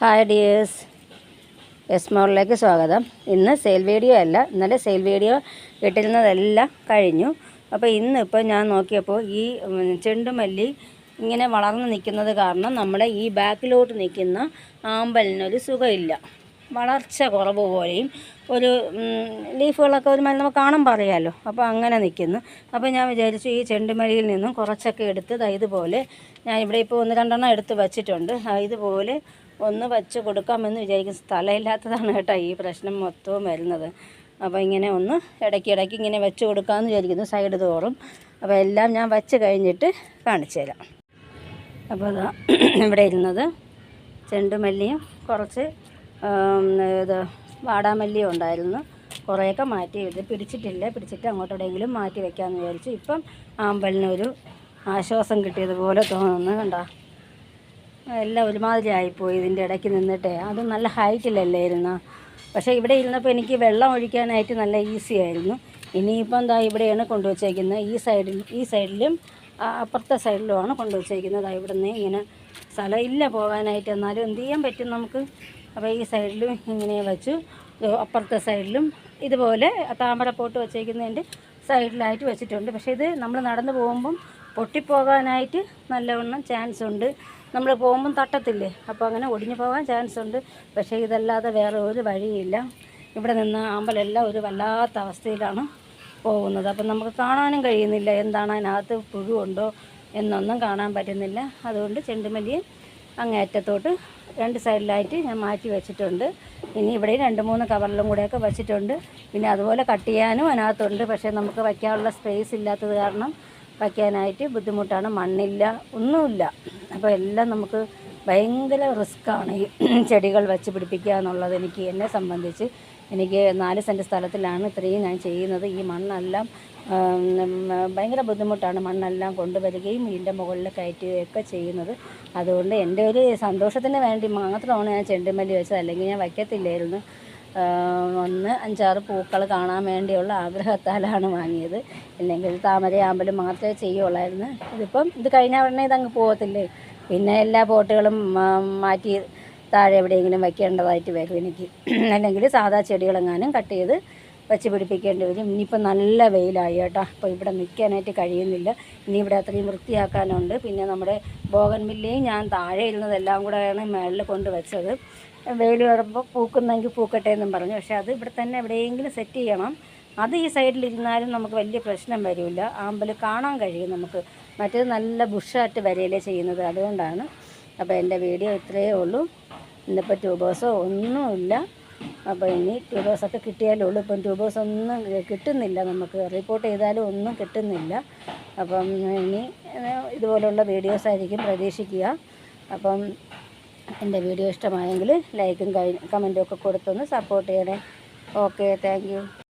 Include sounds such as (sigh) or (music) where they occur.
Hi dears S മോളിലേക്ക് സ്വാഗതം. ഇന്ന് sale video അല്ല. ഇന്നലെ സെയിൽ വീഡിയോ ഇട്ടിരുന്നതെല്ലാം കഴിഞ്ഞു. അപ്പോൾ ഇന്ന് ഇപ്പോൾ ഞാൻ നോക്കിയപ്പോൾ ഈ ചെണ്ടുമല്ലി ഇങ്ങനെ വളർന്ന് നിൽക്കുന്നത് കാരണം നമ്മുടെ ഈ ബാക്കിലോട്ട് നിൽക്കുന്ന ആമ്പലിനൊരു സുഖമില്ല. വളർച്ച കുറവ് പോലെയും ഒരു ലീഫുകളൊക്കെ ഒരു മല്ലി നമുക്ക് കാണാൻ പറയാമല്ലോ അപ്പോൾ അങ്ങനെ നിൽക്കുന്നു. അപ്പോൾ ഞാൻ വിചാരിച്ചു ഈ ചെണ്ടുമല്ലിയിൽ നിന്നും കുറച്ചൊക്കെ എടുത്ത് ഇതുപോലെ ഞാൻ ഇവിടെ ഇപ്പോൾ ഒന്ന് രണ്ടെണ്ണം എടുത്ത് വച്ചിട്ടുണ്ട്. ഇതുപോലെ ഒന്ന് വച്ച് കൊടുക്കാമെന്ന് വിചാരിക്കും സ്ഥലമില്ലാത്തതാണ് കേട്ടോ ഈ പ്രശ്നം മൊത്തവും വരുന്നത്. അപ്പോൾ ഇങ്ങനെ ഒന്ന് ഇടയ്ക്ക് ഇടയ്ക്ക് ഇങ്ങനെ വെച്ച് കൊടുക്കാമെന്ന് വിചാരിക്കുന്നു. സൈഡ് തോറും. അപ്പോൾ എല്ലാം ഞാൻ വച്ച് കഴിഞ്ഞിട്ട് കാണിച്ചു തരാം. അപ്പോൾ അതാ ഇവിടെ ഇരുന്നത്. ചെണ്ടുമല്ലിയും കുറച്ച് ഇത് വാടാമല്ലിയും ഉണ്ടായിരുന്നു. കുറേയൊക്കെ മാറ്റി ഇത് പിടിച്ചിട്ടില്ല. പിടിച്ചിട്ട് അങ്ങോട്ട് എവിടെയെങ്കിലും മാറ്റി വെക്കാമെന്ന് വിചാരിച്ചു. ഇപ്പം ആമ്പലിനൊരു ആശ്വാസം കിട്ടിയതുപോലെ തോന്നുന്നു കണ്ടോ. എല്ലാം ഒരുമാതിരി ആയിപ്പോയി ഇതിന്റെ ഇടയ്ക്ക് നിന്നിട്ടേ. അത് നല്ല ഹൈറ്റിലല്ലേ ഇരുന്ന പക്ഷേ ഇവിടെ ഇരുന്നപ്പോൾ എനിക്ക് വെള്ളം ഒഴിക്കാനായിട്ട് നല്ല ഈസി ആയിരുന്നു. ഇനിയിപ്പം എന്താ ഇവിടെയാണ് കൊണ്ടുവച്ചേക്കുന്നത്. ഈ സൈഡിൽ ഈ സൈഡിലും അപ്പുറത്തെ സൈഡിലുമാണ് കൊണ്ടുവച്ചേക്കുന്നത്. ഇവിടെ നിന്ന് ഇങ്ങനെ സ്ഥലം ഇല്ല പോകാനായിട്ട്. എന്നാലും എന്ത് ചെയ്യാൻ പറ്റും നമുക്ക്? അപ്പോൾ ഈ സൈഡിലും ഇങ്ങനെ വെച്ചു. അപ്പുറത്തെ സൈഡിലും ഇതുപോലെ താമര പോട്ട് വച്ചേക്കുന്നതിന്റെ സൈഡിലായിട്ട് വെച്ചിട്ടുണ്ട്. പക്ഷേ ഇത് നമ്മൾ നടന്നു പോകുമ്പം പൊട്ടിപ്പോകാനായിട്ട് നല്ലവണ്ണം ചാൻസ് ഉണ്ട്. നമ്മൾ പോകുമ്പം തട്ടത്തില്ലേ? അപ്പോൾ അങ്ങനെ ഒടിഞ്ഞു പോകാൻ ചാൻസ് ഉണ്ട്. പക്ഷേ ഇതല്ലാതെ വേറെ ഒരു വഴിയില്ല. ഇവിടെ നിന്ന് ആമ്പലെല്ലാം ഒരു വല്ലാത്ത അവസ്ഥയിലാണ് പോകുന്നത്. അപ്പം നമുക്ക് കാണാനും കഴിയുന്നില്ല. എന്താണ് അതിനകത്ത് പുഴുണ്ടോ എന്നൊന്നും കാണാൻ പറ്റുന്നില്ല. അതുകൊണ്ട് ചെണ്ടുമല്ലിയും അങ്ങേറ്റത്തോട്ട് രണ്ട് സൈഡിലായിട്ട് ഞാൻ മാറ്റി വെച്ചിട്ടുണ്ട്. ഇനി ഇവിടെ രണ്ട് മൂന്ന് കവറിലും കൂടെയൊക്കെ വെച്ചിട്ടുണ്ട്. പിന്നെ അതുപോലെ കട്ട് ചെയ്യാനും അതിനകത്തുണ്ട്. പക്ഷേ നമുക്ക് വയ്ക്കാനുള്ള സ്പേസ് ഇല്ലാത്തത് കാരണം വയ്ക്കാനായിട്ട് ബുദ്ധിമുട്ടാണ്. മണ്ണില്ല ഒന്നുമില്ല. അപ്പോൾ എല്ലാം നമുക്ക് ഭയങ്കര റിസ്ക്കാണ് ഈ (clears throat) ചെടികൾ വെച്ച് പിടിപ്പിക്കുക എന്നുള്ളത് എനിക്ക് എന്നെ സംബന്ധിച്ച് എനിക്ക് നാല് സെന്റ് സ്ഥലത്തിലാണ് ഇത്രയും ഞാൻ ചെയ്യുന്നത്. ഈ മണ്ണെല്ലാം ഭയങ്കര ബുദ്ധിമുട്ടാണ് മണ്ണെല്ലാം കൊണ്ടുവരികയും ഇതിന്റെ മുകളിൽ കയറ്റുകയൊക്കെ ചെയ്യുന്നത്. അതുകൊണ്ട് എന്റെ ഒരു സന്തോഷത്തിന് വേണ്ടി മാത്രമാണ് ഞാൻ ചെണ്ടുമല്ലി വെച്ചത്. അല്ലെങ്കിൽ ഞാൻ വയ്ക്കത്തില്ലായിരുന്നു. ഒന്ന് അഞ്ചാറ് പൂക്കൾ കാണാൻ വേണ്ടിയുള്ള ആഗ്രഹത്താലാണ് വാങ്ങിയത്. ഇല്ലെങ്കിൽ താമരയാമ്പലും മാത്രമേ ചെയ്യുള്ളായിരുന്നു ഇതിപ്പം ഇത് കഴിഞ്ഞ ഉടനെ ഇതങ്ങ് പോകത്തില്ലേ? പിന്നെ എല്ലാ പോട്ടുകളും മാറ്റി താഴെ എവിടെയെങ്കിലും വയ്ക്കേണ്ടതായിട്ട് വരും എനിക്ക്. (clears throat) അല്ലെങ്കിൽ സാധാ ചെടികളെങ്ങാനും കട്ട് ചെയ്ത് വെച്ച് പിടിപ്പിക്കേണ്ടി വരും. ഇനിയിപ്പോൾ നല്ല വെയിലായി കേട്ടോ. അപ്പോൾ ഇവിടെ നിൽക്കാനായിട്ട് കഴിയുന്നില്ല. ഇനി ഇവിടെ അത്രയും വൃത്തിയാക്കാനുണ്ട്. പിന്നെ നമ്മുടെ ബോഗൻ മില്ലയും ഞാൻ താഴെ ഇരുന്നതെല്ലാം കൂടെയാണ് മേളിൽ കൊണ്ട് വെച്ചത്. വെയിൽ വരുമ്പോൾ പൂക്കുന്നെങ്കിൽ പൂക്കട്ടെ എന്നും പറഞ്ഞു. പക്ഷേ അത് ഇവിടെ തന്നെ എവിടെയെങ്കിലും സെറ്റ് ചെയ്യണം. അത് ഈ സൈഡിലിരുന്നാലും നമുക്ക് വലിയ പ്രശ്നം വരില്ല. ആമ്പൽ കാണാൻ കഴിയും നമുക്ക്. മറ്റേത് നല്ല ബുഷായിട്ട് വരികയല്ലേ ചെയ്യുന്നത് അതുകൊണ്ടാണ്. അപ്പോൾ എന്റെ വീഡിയോ ഇത്രയേ ഉള്ളൂ. ഇന്നിപ്പോൾ ട്യൂബേഴ്സോ ഒന്നുമില്ല. അപ്പോൾ ഇനി ട്യൂബേഴ്സൊക്കെ കിട്ടിയാലേ ഉള്ളൂ. ഇപ്പം ട്യൂബേഴ്സ് ഒന്നും കിട്ടുന്നില്ല നമുക്ക്. റിപ്പോർട്ട് ചെയ്താലും ഒന്നും കിട്ടുന്നില്ല. അപ്പം ഇനി ഇതുപോലുള്ള വീഡിയോസ് ആയിരിക്കും പ്രതീക്ഷിക്കുക. അപ്പം എന്റെ വീഡിയോ ഇഷ്ടമായെങ്കിൽ ലൈക്കും കമന്റും ഒക്കെ കൊടുത്തൊന്ന് സപ്പോർട്ട് ചെയ്യണേ. Okay thank